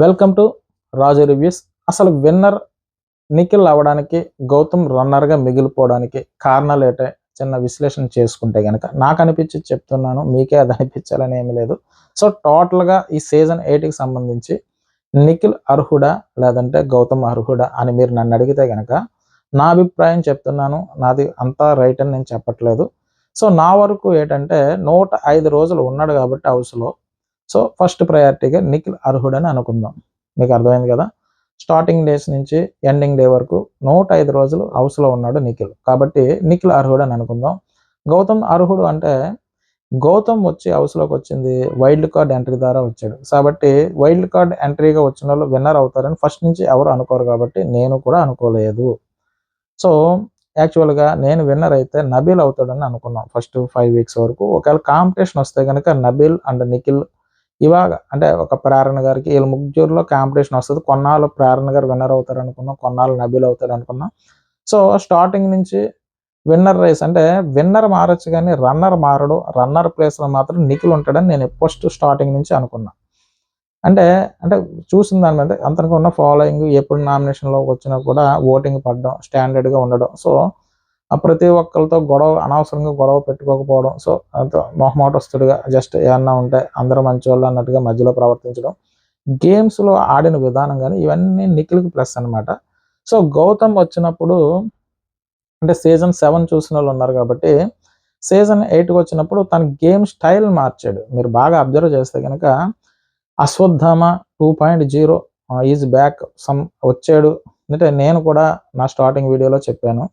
Welcome to Raju reviews. అసలు winner Nikhil అవ్వడానికి గౌతమ్ రన్నర్గా మిగిలిపోవడానికి కారణాలు ఏంటే చిన్న విశ్లేషణ చేసుకుంటే కనుక నాకు అనిపించి చెప్తున్నాను మీకే అది అనిపించాలని ఏమీ లేదు. సో టోటల్గా ఈ సీజన్ ఎయిట్కి సంబంధించి నిఖిల్ అర్హుడా లేదంటే గౌతమ్ అర్హుడా అని మీరు నన్ను అడిగితే కనుక నా అభిప్రాయం చెప్తున్నాను నాది అంతా రైట్ అని నేను చెప్పట్లేదు. సో నా వరకు ఏంటంటే నూట ఐదు రోజులు ఉన్నాడు కాబట్టి హౌస్లో. సో ఫస్ట్ ప్రయారిటీగా నిఖిల్ అర్హుడని అనుకుందాం. మీకు అర్థమైంది కదా? స్టార్టింగ్ డేస్ నుంచి ఎండింగ్ డే వరకు నూట ఐదు రోజులు హౌస్లో ఉన్నాడు నిఖిల్. కాబట్టి నిఖిల్ అర్హుడు అని అనుకుందాం. గౌతమ్ అర్హుడు అంటే గౌతమ్ వచ్చి హౌస్లోకి వచ్చింది వైల్డ్ కార్డ్ ఎంట్రీ ద్వారా వచ్చాడు. కాబట్టి వైల్డ్ కార్డ్ ఎంట్రీగా వచ్చిన వాళ్ళు విన్నర్ అవుతారని ఫస్ట్ నుంచి ఎవరు అనుకోరు కాబట్టి నేను కూడా అనుకోలేదు. సో యాక్చువల్గా నేను విన్నర్ అయితే నబీల్ అవుతాడని అనుకున్నాం ఫస్ట్ ఫైవ్ వీక్స్ వరకు. ఒకవేళ కాంపిటీషన్ వస్తే కనుక నబీల్ అండ్ నిఖిల్ ఇవాగ అంటే ఒక ప్రేరణ గారికి వీళ్ళ ముగ్గురులో కాంపిటీషన్ వస్తుంది. కొన్నాళ్ళు ప్రేరణ గారు విన్నర్ అవుతారు అనుకున్నాం కొన్నాళ్ళు నబీలు అవుతారు అనుకున్నాం. సో స్టార్టింగ్ నుంచి విన్నర్ రేస్ అంటే విన్నర్ మారచ్చు కానీ రన్నర్ మారడు రన్నర్ ప్లేస్లో మాత్రం నిఖిల్ ఉంటాడని నేను ఫస్ట్ స్టార్టింగ్ నుంచి అనుకున్నా. అంటే అంటే చూసిన దాని మీద అంతకు ఉన్న ఫాలోయింగ్ ఎప్పుడు నామినేషన్లోకి వచ్చినా కూడా ఓటింగ్ పడడం స్టాండర్డ్గా ఉండడం. సో ఆ ప్రతి ఒక్కరితో గొడవ అనవసరంగా గొడవ పెట్టుకోకపోవడం. సో అంత మొహమాటస్తుడిగా జస్ట్ ఏమన్నా ఉంటే అందరూ మంచివాళ్ళు అన్నట్టుగా మధ్యలో ప్రవర్తించడం. గేమ్స్లో ఆడిన విధానం కానీ ఇవన్నీ నిఖిల్కి ప్లస్ అన్నమాట. సో గౌతమ్ వచ్చినప్పుడు అంటే సీజన్ సెవెన్ చూసిన వాళ్ళు ఉన్నారు కాబట్టి సీజన్ ఎయిట్కి వచ్చినప్పుడు తన గేమ్ స్టైల్ మార్చాడు. మీరు బాగా అబ్జర్వ్ చేస్తే కనుక Ashwatthama two point zero is back some వచ్చాడు. అంటే నేను కూడా నా స్టార్టింగ్ వీడియోలో చెప్పాను.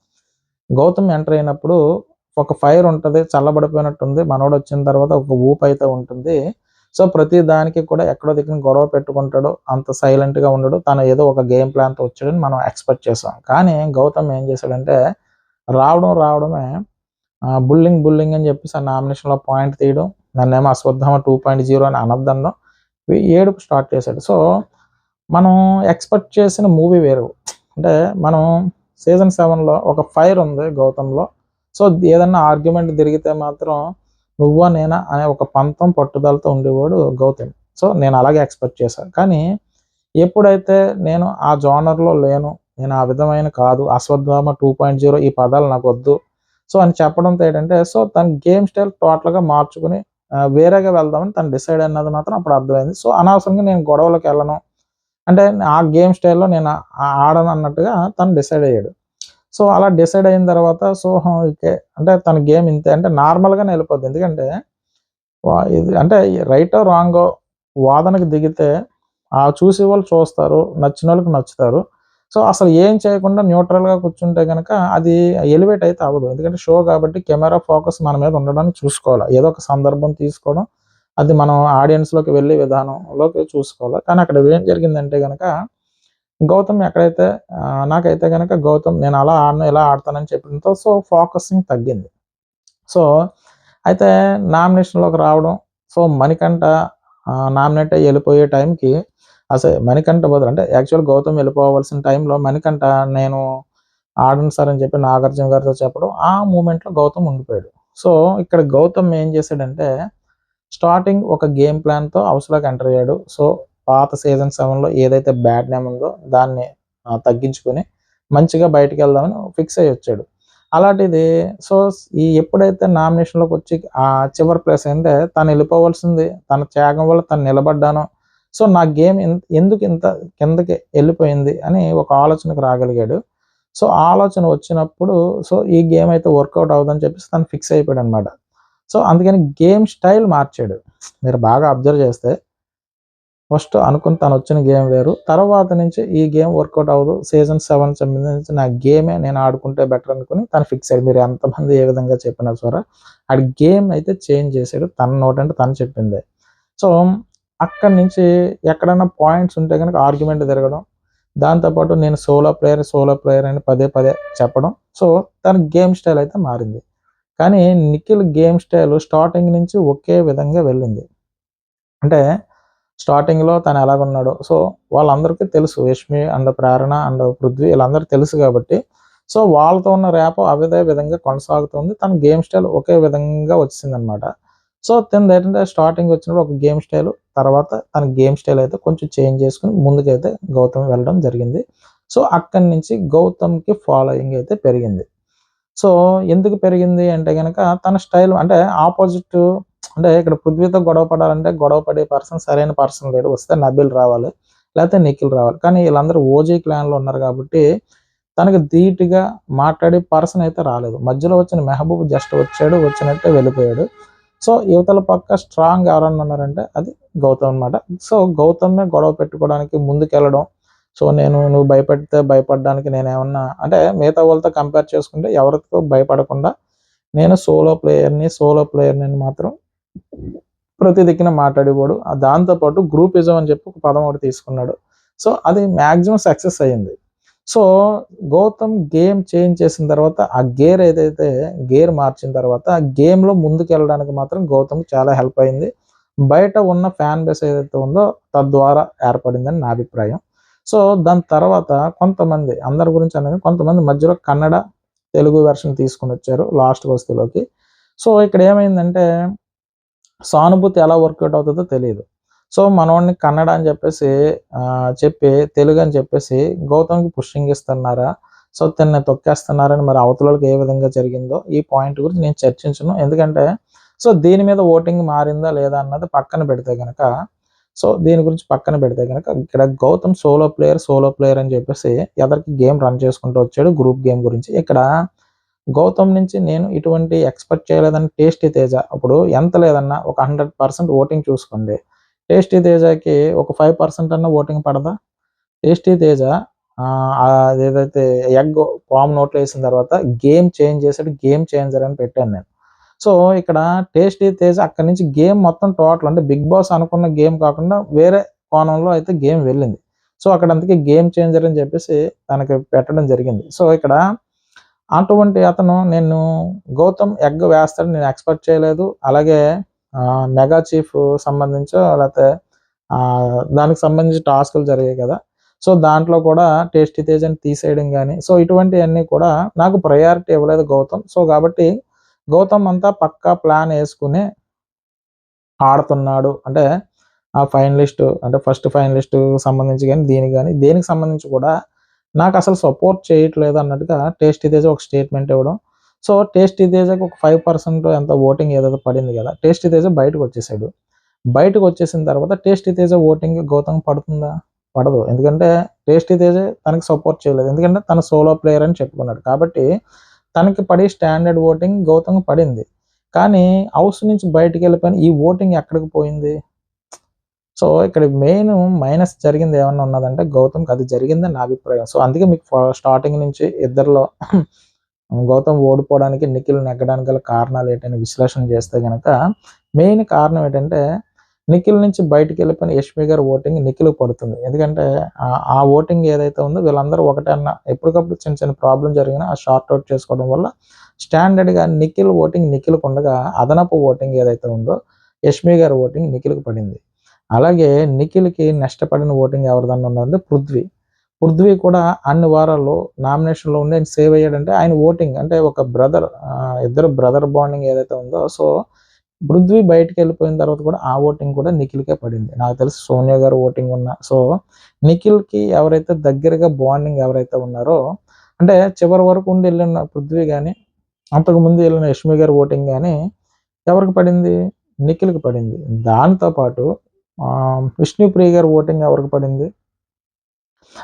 గౌతమ్ ఎంటర్ అయినప్పుడు ఒక ఫైర్ ఉంటుంది చల్లబడిపోయినట్టుంది మనోడు వచ్చిన తర్వాత ఒక ఊపు అయితే ఉంటుంది. సో ప్రతి దానికి కూడా ఎక్కడో దగ్గర గొడవ పెట్టుకుంటాడు అంత సైలెంట్గా ఉండడు. తను ఏదో ఒక గేమ్ ప్లాన్తో వచ్చాడని మనం ఎక్స్పెక్ట్ చేసాం కానీ గౌతమ్ ఏం చేశాడంటే రావడం రావడమే బుల్లింగ్ బుల్లింగ్ అని చెప్పేసి ఆ నామినేషన్లో పాయింట్ తీయడం నన్నేమో అశ్వత్థామ టూ పాయింట్ జీరో అని అనర్థంలో ఏడుపు స్టార్ట్ చేశాడు. సో మనం ఎక్స్పెక్ట్ చేసిన మూవీ వేరు. అంటే మనం సీజన్ సెవెన్లో ఒక ఫైర్ ఉంది గౌతంలో సో ఏదన్నా ఆర్గ్యుమెంట్ తిరిగితే మాత్రం నువ్వా నేనా అనే ఒక పంతం పట్టుదలతో ఉండేవాడు గౌతమ్. సో నేను అలాగే ఎక్స్పెక్ట్ చేశాను. కానీ ఎప్పుడైతే నేను ఆ జోనర్లో లేను నేను ఆ విధమైన కాదు అశ్వత్థామ టూ పాయింట్ జీరో ఈ పదాలు నాకు వద్దు సో అని చెప్పడంతో ఏంటంటే సో తన గేమ్ స్టైల్ టోటల్గా మార్చుకుని వేరేగా వెళ్దామని తను డిసైడ్ అన్నది మాత్రం అప్పుడు అర్థమైంది. సో అనవసరంగా నేను గొడవలకు వెళ్ళను అంటే ఆ గేమ్ స్టైల్లో నేను ఆడను అన్నట్టుగా తను డిసైడ్ అయ్యాడు. సో అలా డిసైడ్ అయిన తర్వాత సో ఓకే. అంటే తన గేమ్ ఇంతే. అంటే నార్మల్గానే వెళ్ళిపోద్ది. ఎందుకంటే ఇది అంటే రైటో రాంగో వాదనకు దిగితే ఆ చూసే వాళ్ళు చూస్తారు నచ్చిన వాళ్ళకి నచ్చుతారు. సో అసలు ఏం చేయకుండా న్యూట్రల్గా కూర్చుంటే కనుక అది ఎలివేట్ అయితే అవ్వదు. ఎందుకంటే షో కాబట్టి కెమెరా ఫోకస్ మన మీద ఉండడానికి చూసుకోవాలి. ఏదో ఒక సందర్భం తీసుకోవడం అది మనం ఆడియన్స్లోకి వెళ్ళే విధానంలోకి చూసుకోవాలి. కానీ అక్కడ ఏం జరిగిందంటే కనుక గౌతమ్ ఎక్కడైతే నాకైతే కనుక గౌతమ్ నేను అలా ఆడను ఇలా ఆడతానని చెప్పడంతో సో ఫోకసింగ్ తగ్గింది. సో అయితే నామినేషన్లోకి రావడం సో మణికంఠ నామినేట్ అయ్యి వెళ్ళిపోయే టైంకి అసలు మణికంఠ బదులు అంటే యాక్చువల్ గౌతమ్ వెళ్ళిపోవాల్సిన టైంలో మణికంఠ నేను ఆడను సార్ అని చెప్పి నాగార్జున గారితో చెప్పడం ఆ మూమెంట్లో గౌతమ్ ఉండిపోయాడు. సో ఇక్కడ గౌతమ్ ఏం చేశాడంటే స్టార్టింగ్ ఒక గేమ్ ప్లాన్తో హౌస్లోకి ఎంటర్ అయ్యాడు. సో పాత సీజన్ సెవెన్లో ఏదైతే బ్యాడ్ నేమ్ ఉందో దాన్ని తగ్గించుకొని మంచిగా బయటికి వెళ్దామని ఫిక్స్ అయ్యి వచ్చాడు. అలాంటిది సో ఈ ఎప్పుడైతే నామినేషన్లోకి వచ్చి ఆ చివరి ప్లేస్ అంటే తను వెళ్ళిపోవాల్సింది తన త్యాగం వల్ల తను నిలబడ్డాను సో నా గేమ్ ఎందుకు ఇంత కిందకి వెళ్ళిపోయింది అని ఒక ఆలోచనకు రాగలిగాడు. సో ఆలోచన వచ్చినప్పుడు సో ఈ గేమ్ అయితే వర్కౌట్ అవుదని చెప్పేసి తను ఫిక్స్ అయిపోయాడు అనమాట సో అందుకని గేమ్ స్టైల్ మార్చాడు. మీరు బాగా అబ్జర్వ్ చేస్తే ఫస్ట్ అనుకుని తను వచ్చిన గేమ్ వేరు. తర్వాత నుంచి ఈ గేమ్ వర్కౌట్ అవ్వదు. సీజన్ సెవెన్ సంబంధించి నా గేమే నేను ఆడుకుంటే బెటర్ అనుకుని తను ఫిక్స్ అయ్యాడు. మీరు ఎంతమంది ఏ విధంగా చెప్పిన సరే? ఆడి గేమ్ అయితే చేంజ్ చేశాడు. తన నోట్ అంటే తను చెప్పింది. సో అక్కడి నుంచి ఎక్కడైనా పాయింట్స్ ఉంటే కనుక ఆర్గ్యుమెంట్ తిరగడం. దాంతోపాటు నేను సోలో ప్లేయర్ సోలో ప్లేయర్ అని పదే పదే చెప్పడం. సో తన గేమ్ స్టైల్ అయితే మారింది. కానీ నిఖిల్ గేమ్ స్టైల్ స్టార్టింగ్ నుంచి ఒకే విధంగా వెళ్ళింది. అంటే స్టార్టింగ్లో తను ఎలాగున్నాడో సో వాళ్ళందరికీ తెలుసు యష్మి అండ్ ప్రేరణ అండ్ పృథ్వీ వీళ్ళందరూ తెలుసు కాబట్టి. సో వాళ్ళతో ఉన్న ర్యాప్ అదే విధంగా కొనసాగుతుంది. తన గేమ్ స్టైల్ ఒకే విధంగా వచ్చిందనమాట. సో తింది ఏంటంటే స్టార్టింగ్ వచ్చినప్పుడు ఒక గేమ్ స్టైల్ తర్వాత తన గేమ్ స్టైల్ అయితే కొంచెం చేంజ్ చేసుకుని ముందుకైతే గౌతమ్ వెళ్ళడం జరిగింది. సో అక్కడి నుంచి గౌతమ్కి ఫాలోయింగ్ అయితే పెరిగింది. సో ఎందుకు పెరిగింది అంటే కనుక తన స్టైల్ అంటే ఆపోజిట్ అంటే ఇక్కడ పృథ్వీతో గొడవ పడాలంటే గొడవ పడే పర్సన్ సరైన పర్సన్ లేడు. వస్తే నబిల్ రావాలి లేకపోతే నిఖిల్ రావాలి. కానీ వీళ్ళందరూ ఓజీ క్లాన్లో ఉన్నారు కాబట్టి తనకి ధీటుగా మాట్లాడే పర్సన్ అయితే రాలేదు. మధ్యలో వచ్చిన మెహబూబ్ జస్ట్ వచ్చాడు వచ్చినట్టే వెళ్ళిపోయాడు. సో యువతల పక్క స్ట్రాంగ్ ఎవరన్నా ఉన్నారంటే అది గౌతమ్ అనమాట సో గౌతమ్మే గొడవ పెట్టుకోవడానికి ముందుకెళ్ళడం సో నేను నువ్వు భయపడితే భయపడడానికి నేను ఏమన్నా అంటే మిగతా వాళ్ళతో కంపేర్ చేసుకుంటే ఎవరితో భయపడకుండా నేను సోలో ప్లేయర్ని సోలో ప్లేయర్ని మాత్రం ప్రతి దిక్కున మాట్లాడేవాడు దాంతోపాటు గ్రూపిజం అని చెప్పి ఒక పదం ఒకటి తీసుకున్నాడు. సో అది మ్యాక్సిమం సక్సెస్ అయ్యింది. సో గౌతమ్ గేమ్ చేంజ్ చేసిన తర్వాత ఆ గేర్ ఏదైతే గేర్ మార్చిన తర్వాత ఆ గేమ్లో ముందుకు వెళ్ళడానికి మాత్రం గౌతమ్ చాలా హెల్ప్ అయింది. బయట ఉన్న ఫ్యాన్ బేస్ ఏదైతే ఉందో తద్వారా ఏర్పడిందని నా అభిప్రాయం. సో దాని తర్వాత కొంతమంది అందరి గురించి అనేది కొంతమంది మధ్యలో కన్నడ తెలుగు వెర్షన్ తీసుకుని వచ్చారు లాస్ట్ వస్తువులోకి. సో ఇక్కడ ఏమైందంటే సానుభూతి ఎలా వర్కౌట్ అవుతుందో తెలియదు సో మనవాడిని కన్నడ అని చెప్పేసి చెప్పి తెలుగు అని చెప్పేసి గౌతమ్కి పుష్టింగ్ ఇస్తున్నారా? సో తిన్నే తొక్కేస్తున్నారని మరి అవతలకి ఏ విధంగా జరిగిందో ఈ పాయింట్ గురించి నేను చర్చించను. ఎందుకంటే సో దీని మీద ఓటింగ్ మారిందా లేదా అన్నది పక్కన పెడితే కనుక సో దీని గురించి పక్కన పెడితే కనుక ఇక్కడ Gautham solo player solo player అని చెప్పేసి ఎదరికి గేమ్ రన్ చేసుకుంటూ వచ్చాడు గ్రూప్ గేమ్ గురించి. ఇక్కడ గౌతమ్ నుంచి నేను ఇటువంటి ఎక్స్పెక్ట్ చేయలేదని టేస్టీ తేజ అప్పుడు ఎంత లేదన్నా ఒక హండ్రెడ్ పర్సెంట్ ఓటింగ్ చూసుకోండి. టేస్టీ తేజకి ఒక ఫైవ్ పర్సెంట్ అన్న ఓటింగ్ పడదా? టేస్టీ తేజ ఏదైతే ఎగ్ పామ్ నోట్లో వేసిన తర్వాత గేమ్ చేంజ్ చేసాడు గేమ్ చేంజర్ అని పెట్టాను నేను. సో ఇక్కడ టేస్టీ తేజ అక్కడి నుంచి గేమ్ మొత్తం టోటల్ అంటే బిగ్ బాస్ అనుకున్న గేమ్ కాకుండా వేరే కోణంలో అయితే గేమ్ వెళ్ళింది. సో అక్కడ అందుకే గేమ్ చేంజర్ అని చెప్పేసి తనకి పెట్టడం జరిగింది. సో ఇక్కడ అటువంటి అతను నేను గౌతమ్ ఎగ్ వేస్తాడు నేను ఎక్స్పెక్ట్ చేయలేదు. అలాగే మెగా చీఫ్ సంబంధించి లేకపోతే దానికి సంబంధించి టాస్కులు జరిగాయి కదా. సో దాంట్లో కూడా టేస్టీ అని తీసేయడం కానీ సో ఇటువంటివన్నీ కూడా నాకు ప్రయారిటీ ఇవ్వలేదు గౌతమ్. సో కాబట్టి గౌతమ్ అంతా పక్కా ప్లాన్ వేసుకుని ఆడుతున్నాడు. అంటే ఆ ఫైనలిస్ట్ అంటే ఫస్ట్ ఫైనలిస్ట్ సంబంధించి కానీ దీనికి కానీ దేనికి సంబంధించి కూడా నాకు అసలు సపోర్ట్ చేయట్లేదు అన్నట్టుగా టేస్టీ తేజ ఒక స్టేట్మెంట్ ఇవ్వడం. సో టేస్టీ తేజకు ఒక ఫైవ్ పర్సెంట్ ఎంత ఓటింగ్ ఏదైతే పడింది కదా టేస్టీ తేజ బయటకు వచ్చేసాడు. బయటకు వచ్చేసిన తర్వాత టేస్టీ తేజ ఓటింగ్ గౌతమ్ పడుతుందా? పడదు. ఎందుకంటే టేస్టీ తేజ తనకి సపోర్ట్ చేయలేదు. ఎందుకంటే తన సోలో ప్లేయర్ అని చెప్పుకున్నాడు. కాబట్టి తనకి పడి స్టాండర్డ్ ఓటింగ్ గౌతమ్ పడింది. కానీ హౌస్ నుంచి బయటికి వెళ్ళిపోయిన ఈ ఓటింగ్ ఎక్కడికి పోయింది? సో ఇక్కడ మెయిన్ మైనస్ జరిగింది ఏమన్నా ఉన్నదంటే గౌతమ్కి అది జరిగిందని నా అభిప్రాయం. సో అందుకే మీకు స్టార్టింగ్ నుంచి ఇద్దరిలో గౌతమ్ ఓడిపోవడానికి నిఖిల్ నెగ్గడానికి గల కారణాలు ఏంటని విశ్లేషణ చేస్తే కనుక మెయిన్ కారణం ఏంటంటే నిఖిల్ నుంచి బయటికి వెళ్ళిపోయిన యష్మి గారి ఓటింగ్ నిఖిల్ పడుతుంది. ఎందుకంటే ఆ- ఓటింగ్ ఏదైతే ఉందో వీళ్ళందరూ ఒకటే అన్న ఎప్పటికప్పుడు చిన్న చిన్న ప్రాబ్లం జరిగినా ఆ షార్ట్ అవుట్ చేసుకోవడం వల్ల స్టాండర్డ్గా నిఖిల్ ఓటింగ్ నిఖిల్కి ఉండగా అదనపు ఓటింగ్ ఏదైతే ఉందో యష్మి గారి ఓటింగ్ నిఖిల్కి పడింది. అలాగే నిఖిల్కి నష్టపడిన ఓటింగ్ ఎవరిదన్నా ఉన్నది పృథ్వీ. పృథ్వీ కూడా అన్ని వారాల్లో నామినేషన్లో ఉండి ఆయన సేవ్ అయ్యాడంటే ఆయన ఓటింగ్ అంటే ఒక బ్రదర్ ఇద్దరు బ్రదర్ బాండింగ్ ఏదైతే ఉందో సో పృథ్వీ బయటకు వెళ్ళిపోయిన తర్వాత కూడా ఆ ఓటింగ్ కూడా నిఖిల్కే పడింది. నాకు తెలిసి సోనియా గారు ఓటింగ్ ఉన్న సో నిఖిల్కి ఎవరైతే దగ్గరగా బాండింగ్ ఎవరైతే ఉన్నారో అంటే చివరి వరకు ఉండి వెళ్ళిన పృథ్వీ కానీ అంతకుముందు వెళ్ళిన యష్మి గారు ఓటింగ్ కానీ ఎవరికి పడింది? నిఖిల్కి పడింది. దాంతో పాటు విష్ణుప్రియ గారి ఓటింగ్ ఎవరికి పడింది?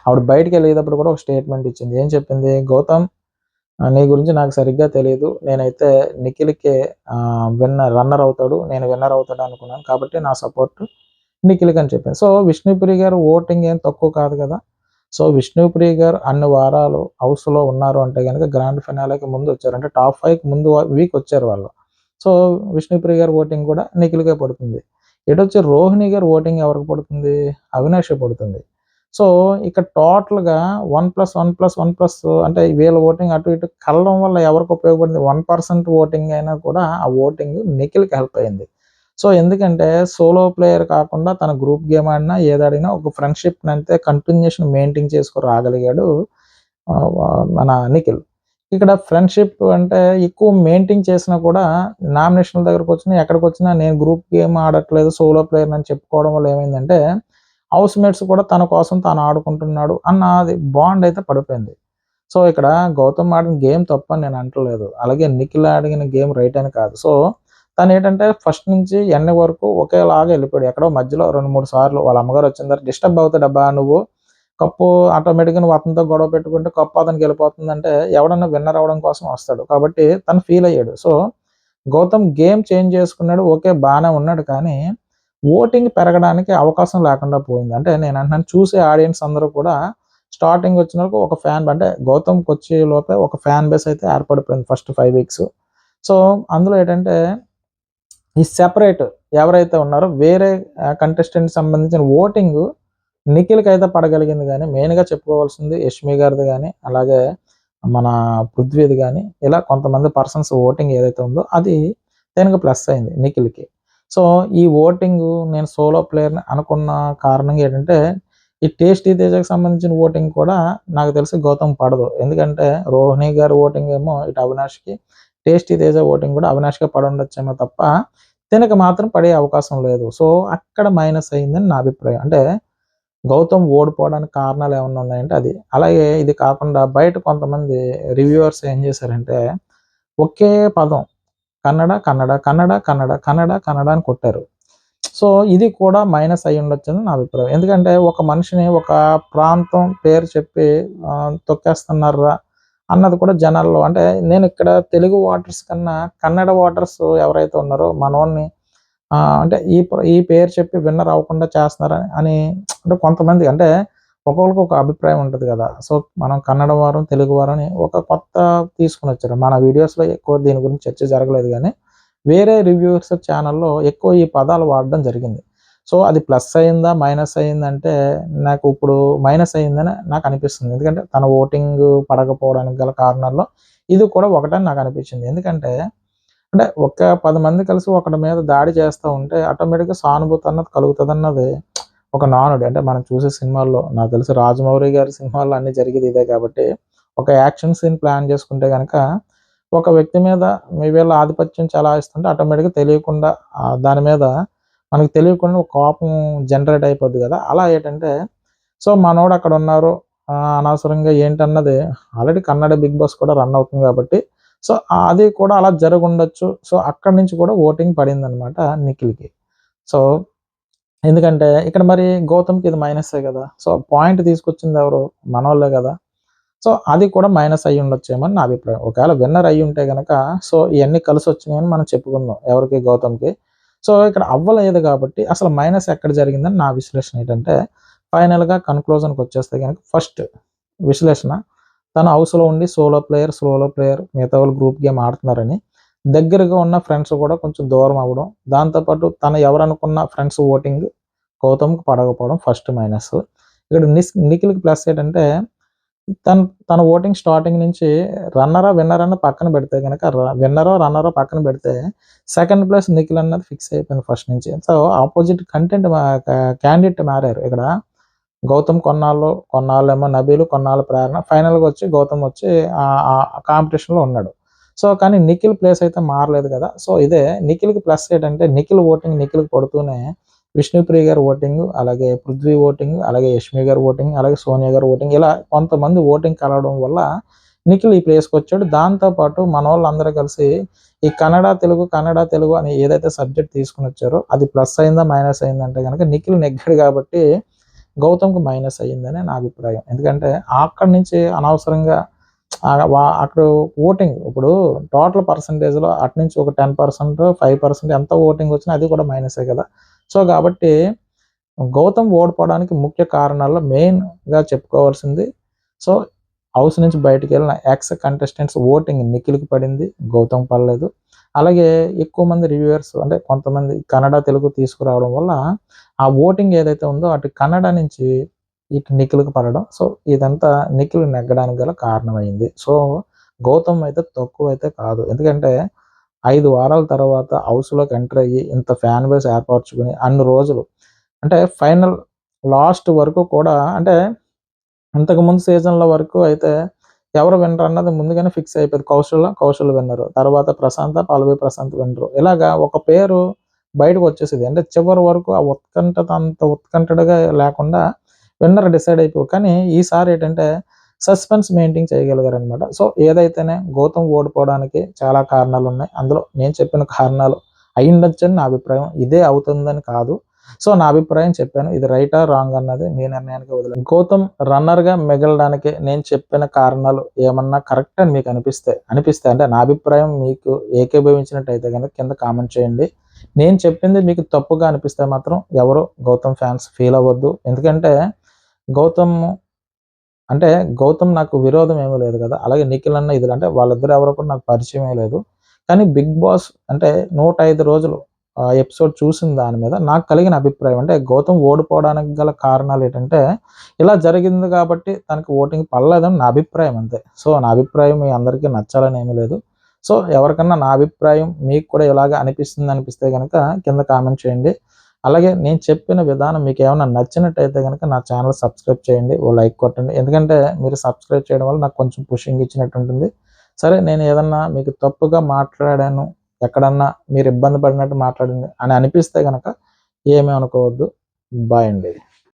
ఆవిడ బయటకు వెళ్ళేటప్పుడు కూడా ఒక స్టేట్మెంట్ ఇచ్చింది. ఏం చెప్పింది? గౌతమ్ నీ గురించి నాకు సరిగ్గా తెలియదు నేనైతే నిఖిల్కే విన్నర్ రన్నర్ అవుతాడు. నేను విన్నర్ అవుతాడు అనుకున్నాను కాబట్టి నా సపోర్ట్ నిఖిల్కి అని చెప్పాను. సో విష్ణుప్రియ గారు ఓటింగ్ ఏం తక్కువ కాదు కదా. సో విష్ణుప్రియ గారు అన్ని వారాలు హౌస్లో ఉన్నారు అంటే కనుక గ్రాండ్ ఫినాలేకి ముందు వచ్చారు. అంటే టాప్ ఫైవ్కి ముందు వీక్ వచ్చారు వాళ్ళు. సో విష్ణుప్రియ గారు ఓటింగ్ కూడా నిఖిల్కే పడుతుంది. ఇటు వచ్చి రోహిణి గారు ఓటింగ్ ఎవరికి పడుతుంది? అవినాష్ పడుతుంది. సో ఇక్కడ టోటల్గా one plus one plus one plus అంటే వీళ్ళ ఓటింగ్ అటు ఇటు కలడం వల్ల ఎవరికి ఉపయోగపడింది? వన్ పర్సెంట్ ఓటింగ్ అయినా కూడా ఆ ఓటింగ్ నిఖిల్కి హెల్ప్ అయింది. సో ఎందుకంటే సోలో ప్లేయర్ కాకుండా తన గ్రూప్ గేమ్ ఆడినా ఏదాడినా ఒక ఫ్రెండ్షిప్ అంతే కంటిన్యూషన్ మెయింటైన్ చేసుకుని రాగలిగాడు మన నిఖిల్. ఇక్కడ ఫ్రెండ్షిప్ అంటే ఎక్కువ మెయింటైన్ చేసినా కూడా నామినేషన్ల దగ్గరకు వచ్చినా ఎక్కడికి వచ్చినా నేను గ్రూప్ గేమ్ ఆడట్లేదు సోలో ప్లేయర్ అని చెప్పుకోవడం వల్ల ఏమైందంటే హౌస్ మేట్స్ కూడా తన కోసం తాను ఆడుకుంటున్నాడు అన్న అది బాండ్ అయితే పడిపోయింది. సో ఇక్కడ గౌతమ్ ఆడిన గేమ్ తప్ప నేను అంటలేదు. అలాగే నిఖిల్ ఆడిన గేమ్ రైట్ అని కాదు. సో తను ఏంటంటే ఫస్ట్ నుంచి ఎన్న వరకు ఒకేలాగా వెళ్ళిపోయాడు. ఎక్కడో మధ్యలో రెండు మూడు సార్లు వాళ్ళ అమ్మగారు వచ్చిన తర్వాత డిస్టర్బ్ అవుతాడబ్బా నువ్వు కప్పు ఆటోమేటిక్గా నువ్వు అతనితో గొడవ పెట్టుకుంటే కప్పు అతనికి వెళ్ళిపోతుందంటే ఎవడన్నా విన్నర్ అవడం కోసం వస్తాడు. కాబట్టి తను ఫీల్ అయ్యాడు. సో గౌతమ్ గేమ్ చేంజ్ చేసుకున్నాడు. ఓకే బాగానే ఉన్నాడు కానీ ఓటింగ్ పెరగడానికి అవకాశం లేకుండా పోయింది. అంటే నేను అంటున్నాను చూసే ఆడియన్స్ అందరూ కూడా స్టార్టింగ్ వచ్చిన వరకు ఒక ఫ్యాన్ అంటే గౌతమ్కి వచ్చే లోపే ఒక ఫ్యాన్ బేస్ అయితే ఏర్పడిపోయింది ఫస్ట్ ఫైవ్ వీక్స్. సో అందులో ఏంటంటే ఈ సెపరేట్ ఎవరైతే ఉన్నారో వేరే కంటెస్టెంట్ సంబంధించిన ఓటింగ్ నిఖిల్కి అయితే పడగలిగింది కానీ మెయిన్గా చెప్పుకోవాల్సింది యష్మి గారిది కానీ అలాగే మన పృథ్వీది కానీ ఇలా కొంతమంది పర్సన్స్ ఓటింగ్ ఏదైతే ఉందో అది దేనికి ప్లస్ అయింది నిఖిల్కి. సో ఈ ఓటింగ్ నేను సోలో ప్లేయర్ని అనుకున్న కారణంగా ఏంటంటే ఈ టేస్టీ తేజకు సంబంధించిన ఓటింగ్ కూడా నాకు తెలిసి గౌతమ్ పడదు. ఎందుకంటే రోహిణి గారి ఓటింగ్ ఏమో ఇటు అవినాష్కి టేస్టీ తేజ ఓటింగ్ కూడా అవినాష్గా పడి ఉండొచ్చేమో తప్ప తినక మాత్రం పడే అవకాశం లేదు. సో అక్కడ మైనస్ అయిందని నా అభిప్రాయం. అంటే గౌతమ్ ఓడిపోవడానికి కారణాలు ఏమన్నా ఉన్నాయంటే అది. అలాగే ఇది కాకుండా బయట కొంతమంది రివ్యూవర్స్ ఏం చేశారంటే ఒకే పదం కన్నడ కన్నడ కన్నడ కన్నడ కన్నడ కన్నడ అని కొట్టారు. సో ఇది కూడా మైనస్ అయి ఉండొచ్చని నా అభిప్రాయం. ఎందుకంటే ఒక మనిషిని ఒక ప్రాంతం పేరు చెప్పి తొక్కేస్తున్నారా అన్నది కూడా జనాల్లో అంటే నేను ఇక్కడ తెలుగు వాటర్స్ కన్నా కన్నడ వాటర్స్ ఎవరైతే ఉన్నారో మనోన్ని అంటే ఈ ఈ పేరు చెప్పి విన్నర్ అవ్వకుండా చేస్తున్నారని అని అంటే కొంతమంది అంటే ఒక్కొక్కరికి ఒక అభిప్రాయం ఉంటుంది కదా. సో మనం కన్నడ వారం తెలుగు వారం అని ఒక కొత్త తీసుకుని వచ్చారు. మన వీడియోస్లో ఎక్కువ దీని గురించి చర్చ జరగలేదు కానీ వేరే రివ్యూస్ ఛానల్లో ఎక్కువ ఈ పదాలు వాడడం జరిగింది. సో అది ప్లస్ అయిందా మైనస్ అయిందంటే నాకు ఇప్పుడు మైనస్ అయిందని నాకు అనిపిస్తుంది. ఎందుకంటే తన ఓటింగ్ పడకపోవడానికి గల కారణాల్లో ఇది కూడా ఒకటని నాకు అనిపించింది. ఎందుకంటే అంటే ఒక పది మంది కలిసి ఒకటి మీద దాడి చేస్తూ ఉంటే ఆటోమేటిక్గా సానుభూతి అన్నది కలుగుతుంది అన్నది ఒక నానుడు అంటే మనం చూసే సినిమాల్లో నాకు తెలిసి రాజమౌళి గారి సినిమాల్లో అన్ని జరిగేది ఇదే కాబట్టి ఒక యాక్షన్ సీన్ ప్లాన్ చేసుకుంటే కనుక ఒక వ్యక్తి మీద మీ వీళ్ళ ఆధిపత్యం చలాయిస్తుంటే ఆటోమేటిక్గా తెలియకుండా దాని మీద మనకి తెలియకుండా ఒక కోపం జనరేట్ అయిపోద్ది కదా. అలా ఏంటంటే సో మనోడు అక్కడ ఉన్నారు అనవసరంగా ఏంటన్నది ఆల్రెడీ కన్నడ బిగ్ బాస్ కూడా రన్ అవుతుంది కాబట్టి సో అది కూడా అలా జరగ ఉండొచ్చు సో అక్కడి నుంచి కూడా ఓటింగ్ పడింది అనమాట నిఖిల్కి. సో ఎందుకంటే ఇక్కడ మరి గౌతమ్కి ఇది మైనసే కదా. సో పాయింట్ తీసుకొచ్చింది ఎవరు మనోళ్ళే కదా. సో అది కూడా మైనస్ అయ్యి ఉండొచ్చేమో నా అభిప్రాయం. ఒకవేళ విన్నర్ అయ్యి ఉంటే కనుక సో ఇవన్నీ కలిసి వచ్చినాయని మనం చెప్పుకుందాం ఎవరికి గౌతమ్కి. సో ఇక్కడ అవ్వలేదు కాబట్టి అసలు మైనస్ ఎక్కడ జరిగిందని నా విశ్లేషణ ఏంటంటే ఫైనల్గా కన్క్లూజన్కి వచ్చేస్తే కనుక ఫస్ట్ విశ్లేషణ తన హౌస్లో ఉండి సోలో ప్లేయర్ సోలో ప్లేయర్ మిగతా వాళ్ళు గ్రూప్ గేమ్ ఆడుతున్నారని దగ్గరగా ఉన్న ఫ్రెండ్స్ కూడా కొంచెం దూరం అవ్వడం. దాంతోపాటు తన ఎవరనుకున్న ఫ్రెండ్స్ ఓటింగ్ గౌతమ్కి పడకపోవడం ఫస్ట్ మైనస్ ఇక్కడ నిస్ నిఖిల్కి ప్లస్ ఏంటంటే తన తన ఓటింగ్ స్టార్టింగ్ నుంచి రన్నరా విన్నర్ అన్న పక్కన పెడితే కనుక విన్నరో రన్నరో పక్కన పెడితే సెకండ్ ప్లేస్ నిఖిల్ అన్నది ఫిక్స్ అయిపోయింది ఫస్ట్ నుంచి. సో ఆపోజిట్ కంటెంట్ క్యాండిడేట్ మారారు. ఇక్కడ గౌతమ్ కొన్నాళ్ళు కొన్నాళ్ళు ఏమో నబీలు కొన్నాళ్ళు ప్రేరణ. ఫైనల్గా వచ్చి గౌతమ్ వచ్చి ఆ కాంపిటీషన్లో ఉన్నాడు. సో కానీ నిఖిల్ ప్లేస్ అయితే మారలేదు కదా. సో ఇదే నిఖిల్కి ప్లస్ ఏంటంటే నిఖిల్ ఓటింగ్ నిఖిల్కి పడుతూనే విష్ణుప్రియ గారు ఓటింగ్ అలాగే పృథ్వీ ఓటింగ్ అలాగే యష్మి గారు ఓటింగ్ అలాగే సోనియా గారు ఓటింగ్ ఇలా కొంతమంది ఓటింగ్ కలవడం వల్ల నిఖిల్ ఈ ప్లేస్కి వచ్చాడు. దాంతోపాటు మన వాళ్ళందరూ కలిసి ఈ కన్నడ తెలుగు కన్నడ తెలుగు అని ఏదైతే సబ్జెక్ట్ తీసుకుని వచ్చారో అది ప్లస్ అయిందా మైనస్ అయిందంటే కనుక నిఖిల్ నెగ్గాడు కాబట్టి గౌతమ్కి మైనస్ అయ్యిందని నా అభిప్రాయం. ఎందుకంటే అక్కడి నుంచి అనవసరంగా అక్కడ ఓటింగ్ ఇప్పుడు టోటల్ పర్సంటేజ్లో అటు నుంచి ఒక టెన్ పర్సెంట్ ఫైవ్ పర్సెంట్ ఎంత ఓటింగ్ వచ్చినా అది కూడా మైనసే కదా. సో కాబట్టి గౌతమ్ ఓడిపోవడానికి ముఖ్య కారణాల్లో మెయిన్గా చెప్పుకోవాల్సింది సో హౌస్ నుంచి బయటకు వెళ్ళిన ఎక్స్ కంటెస్టెంట్స్ ఓటింగ్ నిఖిల్కి పడింది గౌతమ్ పడలేదు. అలాగే ఎక్కువ మంది రివ్యూవర్స్ అంటే కొంతమంది కన్నడ తెలుగు తీసుకురావడం వల్ల ఆ ఓటింగ్ ఏదైతే ఉందో అటు కన్నడ నుంచి ఇటు నిఖిల్కి పడడం. సో ఇదంతా నిఖిల్ నెగ్గడానికి గల కారణమైంది. సో గౌతమ్ అయితే తక్కువ అయితే కాదు. ఎందుకంటే ఐదు వారాల తర్వాత హౌస్లోకి ఎంటర్ అయ్యి ఇంత ఫ్యాన్ బేస్ ఏర్పరచుకుని అన్ని రోజులు అంటే ఫైనల్ లాస్ట్ వరకు కూడా అంటే ఇంతకుముందు సీజన్ల వరకు అయితే ఎవరు వినరు అన్నది ముందుగానే ఫిక్స్ అయిపోయింది. కౌశల్ కౌశల్ విన్నరు తర్వాత ప్రశాంత పల్లవి ప్రశాంత్ వినరు ఇలాగా ఒక పేరు బయటకు వచ్చేసేది. అంటే చివరి వరకు ఆ ఉత్కంఠత అంత ఉత్కంఠగా లేకుండా విన్నర్ డిసైడ్ అయిపోయి కానీ ఈసారి ఏంటంటే సస్పెన్స్ మెయింటైన్ చేయగలిగారనమాట సో ఏదైతేనే గౌతమ్ ఓడిపోవడానికి చాలా కారణాలు ఉన్నాయి. అందులో నేను చెప్పిన కారణాలు అయ్యుండొచ్చని నా అభిప్రాయం. ఇదే అవుతుందని కాదు. సో నా అభిప్రాయం చెప్పాను. ఇది రైటా రాంగ్ అన్నది మీ నిర్ణయానికి వదిలేదు గౌతమ్ రన్నర్గా మిగలడానికి నేను చెప్పిన కారణాలు ఏమన్నా కరెక్ట్ అని మీకు అనిపిస్తే అనిపిస్తే అంటే నా అభిప్రాయం మీకు ఏకీభవించినట్టయితే కనుక కింద కామెంట్ చేయండి. నేను చెప్పింది మీకు తప్పుగా అనిపిస్తే మాత్రం ఎవరు గౌతమ్ ఫ్యాన్స్ ఫీల్ అవ్వద్దు. ఎందుకంటే గౌతమ్ అంటే గౌతమ్ నాకు విరోధం ఏమీ లేదు కదా. అలాగే నిఖిల్ అన్న ఇది అంటే వాళ్ళిద్దరు ఎవరో కూడా నాకు పరిచయమే లేదు. కానీ బిగ్ బాస్ అంటే నూట ఐదు రోజులు ఆ ఎపిసోడ్ చూసిన దాని మీద నాకు కలిగిన అభిప్రాయం అంటే గౌతమ్ ఓడిపోవడానికి గల కారణాలు ఏంటంటే ఇలా జరిగింది కాబట్టి తనకి ఓటింగ్ పడలేదని నా అభిప్రాయం అంతే. సో నా అభిప్రాయం మీ అందరికీ నచ్చాలని ఏమీ లేదు. సో ఎవరికన్నా నా అభిప్రాయం మీకు కూడా ఇలాగ అనిపిస్తుంది అనిపిస్తే కనుక కింద కామెంట్ చేయండి. అలాగే నేను చెప్పిన విధానం మీకు ఏమైనా నచ్చినట్టయితే కనుక నా ఛానల్ సబ్స్క్రైబ్ చేయండి ఓ లైక్ కొట్టండి. ఎందుకంటే మీరు సబ్స్క్రైబ్ చేయడం వల్ల నాకు కొంచెం పుషింగ్ ఇచ్చినట్టు ఉంటుంది. సరే నేను ఏదన్నా మీకు తప్పుగా మాట్లాడాను ఎక్కడన్నా మీరు ఇబ్బంది పడినట్టు మాట్లాడింది అని అనిపిస్తే కనుక ఏమీ అనుకోవద్దు. బాయ్ అండి.